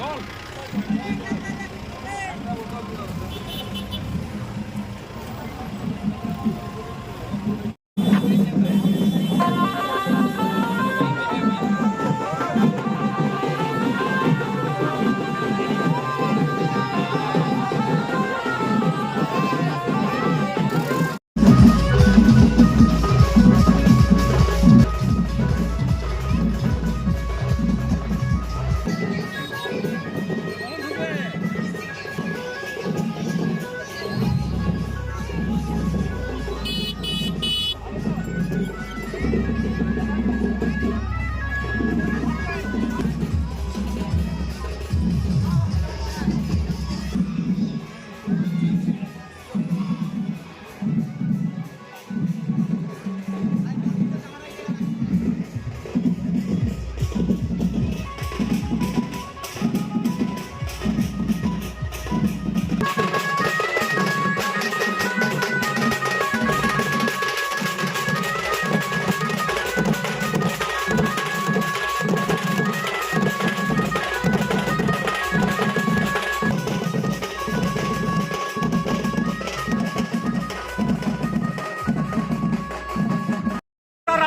Gol.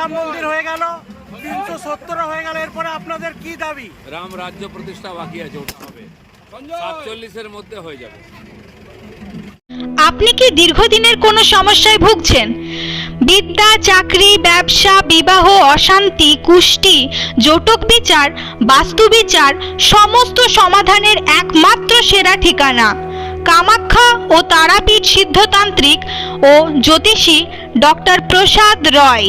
Ram মন্দির হয়ে গেল তিনশো সত্তর হয়ে গেল এরপরে আপনাদের কি দাবি? রাম রাজ্য প্রতিষ্ঠা বাকি আছে ওটা হবে। সাতচল্লিশের মধ্যে হয়ে যাবে। আপনি কি দীর্ঘদিনের কোনো সমস্যায় ভুগছেন? বিদ্যা চাকরি ব্যবসা বিবাহ অশান্তি কুষ্টি জটক বিচার বাস্তু বিচার সমস্ত সমাধানের একমাত্র সেরা ঠিকানা। কামাখ্যা ও তারাপীঠ সিদ্ধতান্ত্রিক ও জ্যোতিষী ডক্টর প্রসাদ রয়।